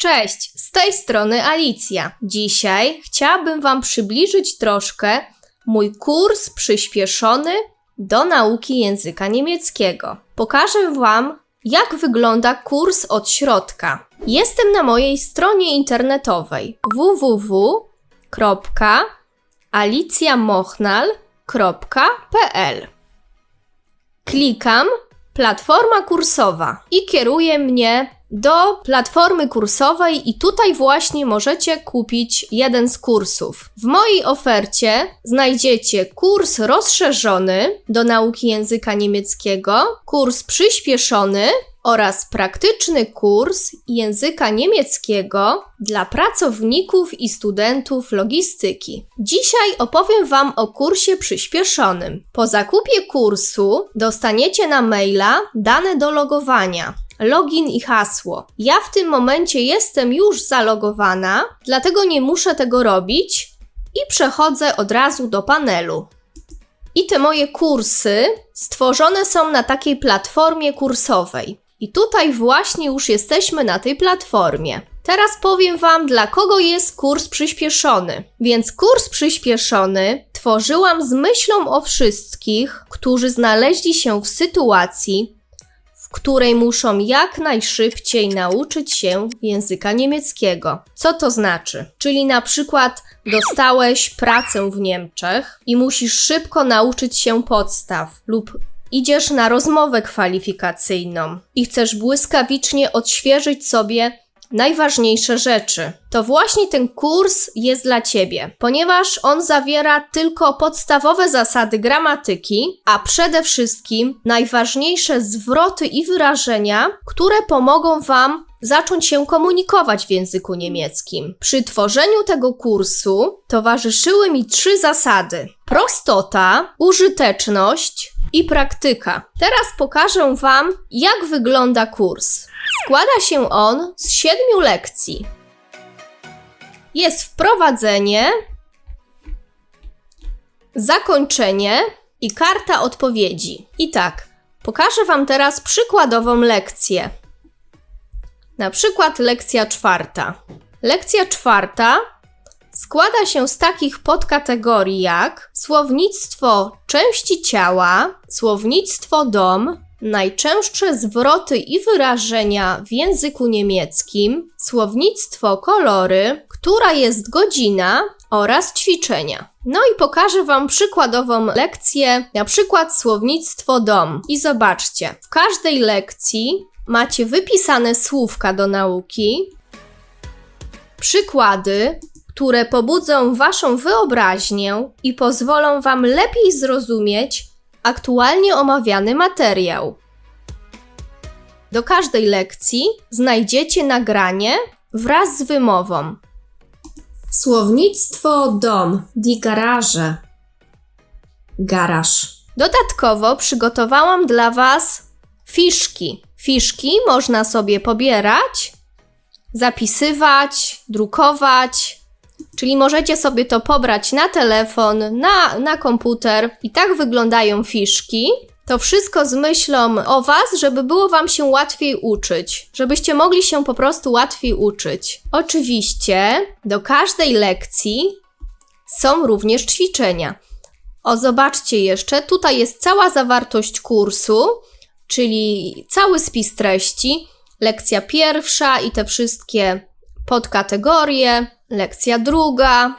Cześć, z tej strony Alicja. Dzisiaj chciałabym Wam przybliżyć troszkę mój kurs przyspieszony do nauki języka niemieckiego. Pokażę Wam, jak wygląda kurs od środka. Jestem na mojej stronie internetowej www.alicjamochnal.pl. Klikam platforma kursowa i kieruje mnie do platformy kursowej i tutaj właśnie możecie kupić jeden z kursów. W mojej ofercie znajdziecie kurs rozszerzony do nauki języka niemieckiego, kurs przyspieszony oraz praktyczny kurs języka niemieckiego dla pracowników i studentów logistyki. Dzisiaj opowiem Wam o kursie przyspieszonym. Po zakupie kursu dostaniecie na maila dane do logowania. Login i hasło. Ja w tym momencie jestem już zalogowana, dlatego nie muszę tego robić i przechodzę od razu do panelu. I te moje kursy stworzone są na takiej platformie kursowej. I tutaj właśnie już jesteśmy na tej platformie. Teraz powiem Wam, dla kogo jest kurs przyspieszony. Więc kurs przyspieszony tworzyłam z myślą o wszystkich, którzy znaleźli się w sytuacji, której muszą jak najszybciej nauczyć się języka niemieckiego. Co to znaczy? Czyli na przykład dostałeś pracę w Niemczech i musisz szybko nauczyć się podstaw lub idziesz na rozmowę kwalifikacyjną i chcesz błyskawicznie odświeżyć sobie najważniejsze rzeczy. To właśnie ten kurs jest dla Ciebie, ponieważ on zawiera tylko podstawowe zasady gramatyki, a przede wszystkim najważniejsze zwroty i wyrażenia, które pomogą Wam zacząć się komunikować w języku niemieckim. Przy tworzeniu tego kursu towarzyszyły mi trzy zasady: prostota, użyteczność i praktyka. Teraz pokażę Wam, jak wygląda kurs. Składa się on z siedmiu lekcji. Jest wprowadzenie, zakończenie i karta odpowiedzi. I tak, pokażę Wam teraz przykładową lekcję. Na przykład lekcja czwarta. Lekcja czwarta składa się z takich podkategorii jak słownictwo części ciała, słownictwo dom, najczęstsze zwroty i wyrażenia w języku niemieckim, słownictwo kolory, która jest godzina oraz ćwiczenia. No i pokażę Wam przykładową lekcję, na przykład słownictwo dom. I zobaczcie, w każdej lekcji macie wypisane słówka do nauki, przykłady, które pobudzą Waszą wyobraźnię i pozwolą Wam lepiej zrozumieć aktualnie omawiany materiał. Do każdej lekcji znajdziecie nagranie wraz z wymową. Słownictwo dom, die Garage. Garaż. Dodatkowo przygotowałam dla Was fiszki. Fiszki można sobie pobierać, zapisywać, drukować, Czyli możecie sobie to pobrać na telefon, na, na komputer i tak wyglądają fiszki. To wszystko z myślą o Was, żeby było Wam się łatwiej uczyć, żebyście mogli się po prostu łatwiej uczyć. Oczywiście do każdej lekcji są również ćwiczenia. O, zobaczcie jeszcze, tutaj jest cała zawartość kursu, czyli cały spis treści, lekcja pierwsza i te wszystkie podkategorie, lekcja druga,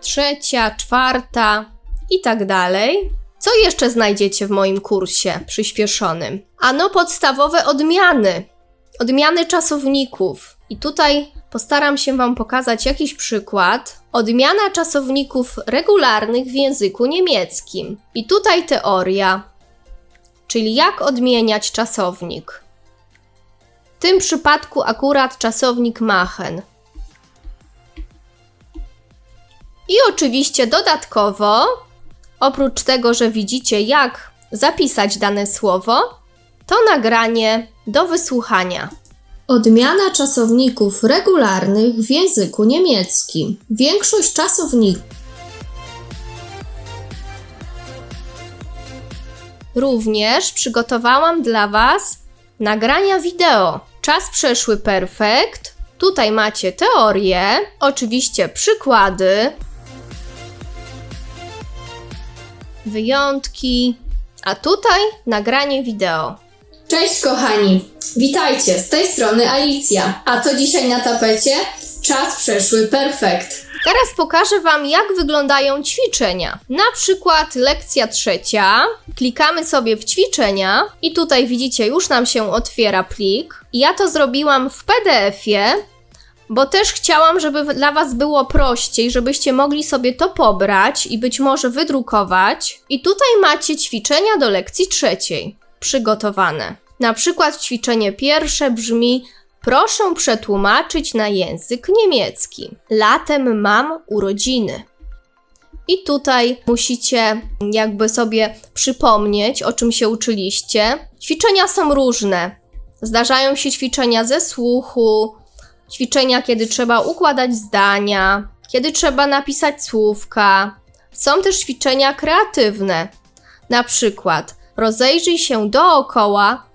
trzecia, czwarta i tak dalej. Co jeszcze znajdziecie w moim kursie przyspieszonym? Ano podstawowe odmiany, odmiany czasowników. I tutaj postaram się Wam pokazać jakiś przykład. Odmiana czasowników regularnych w języku niemieckim. I tutaj teoria, czyli jak odmieniać czasownik. W tym przypadku akurat czasownik machen. I oczywiście dodatkowo, oprócz tego, że widzicie jak zapisać dane słowo, to nagranie do wysłuchania. Odmiana czasowników regularnych w języku niemieckim. Większość czasowników Również przygotowałam dla Was nagrania wideo. Czas przeszły perfekt. Tutaj macie teorię, oczywiście przykłady, wyjątki, a tutaj nagranie wideo. Cześć kochani, witajcie, z tej strony Alicja. A co dzisiaj na tapecie? Czas przeszły perfekt. Teraz pokażę Wam, jak wyglądają ćwiczenia. Na przykład lekcja trzecia. Klikamy sobie w ćwiczenia i tutaj widzicie, już nam się otwiera plik. Ja to zrobiłam w PDF-ie, bo też chciałam, żeby dla Was było prościej, żebyście mogli sobie to pobrać i być może wydrukować. I tutaj macie ćwiczenia do lekcji trzeciej przygotowane. Na przykład ćwiczenie pierwsze brzmi: Proszę przetłumaczyć na język niemiecki. Latem mam urodziny. I tutaj musicie jakby sobie przypomnieć, o czym się uczyliście. Ćwiczenia są różne. Zdarzają się ćwiczenia ze słuchu, ćwiczenia, kiedy trzeba układać zdania, kiedy trzeba napisać słówka. Są też ćwiczenia kreatywne. Na przykład rozejrzyj się dookoła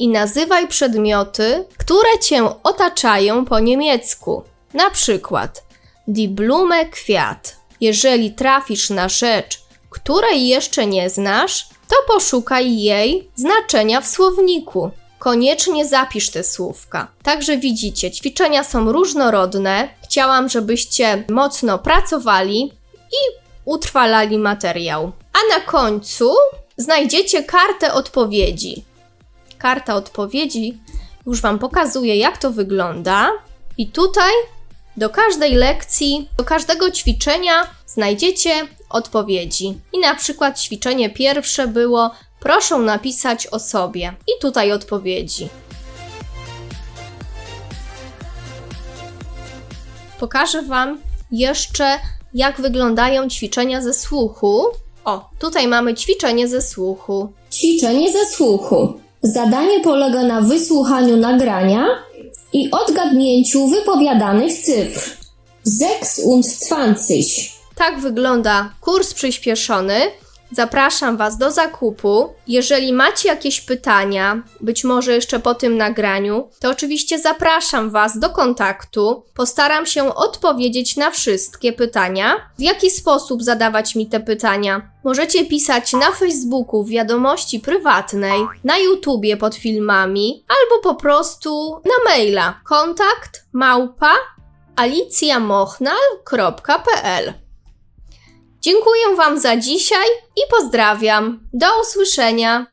i nazywaj przedmioty, które cię otaczają po niemiecku. Na przykład die Blume kwiat. Jeżeli trafisz na rzecz, której jeszcze nie znasz, to poszukaj jej znaczenia w słowniku. Koniecznie zapisz te słówka. Także widzicie, ćwiczenia są różnorodne. Chciałam, żebyście mocno pracowali i utrwalali materiał. A na końcu znajdziecie kartę odpowiedzi. Karta odpowiedzi już Wam pokazuje, jak to wygląda. I tutaj do każdej lekcji, do każdego ćwiczenia znajdziecie odpowiedzi. I na przykład ćwiczenie pierwsze było: proszę napisać o sobie. I tutaj odpowiedzi. Pokażę Wam jeszcze, jak wyglądają ćwiczenia ze słuchu. O, tutaj mamy ćwiczenie ze słuchu. Ćwiczenie ze słuchu. Zadanie polega na wysłuchaniu nagrania i odgadnięciu wypowiadanych cyfr. 26. Tak wygląda kurs przyspieszony. Zapraszam Was do zakupu. Jeżeli macie jakieś pytania, być może jeszcze po tym nagraniu, to oczywiście zapraszam Was do kontaktu. Postaram się odpowiedzieć na wszystkie pytania. W jaki sposób zadawać mi te pytania? Możecie pisać na Facebooku w wiadomości prywatnej, na YouTubie pod filmami, albo po prostu na maila kontakt małpa Dziękuję Wam za dzisiaj i pozdrawiam. Do usłyszenia.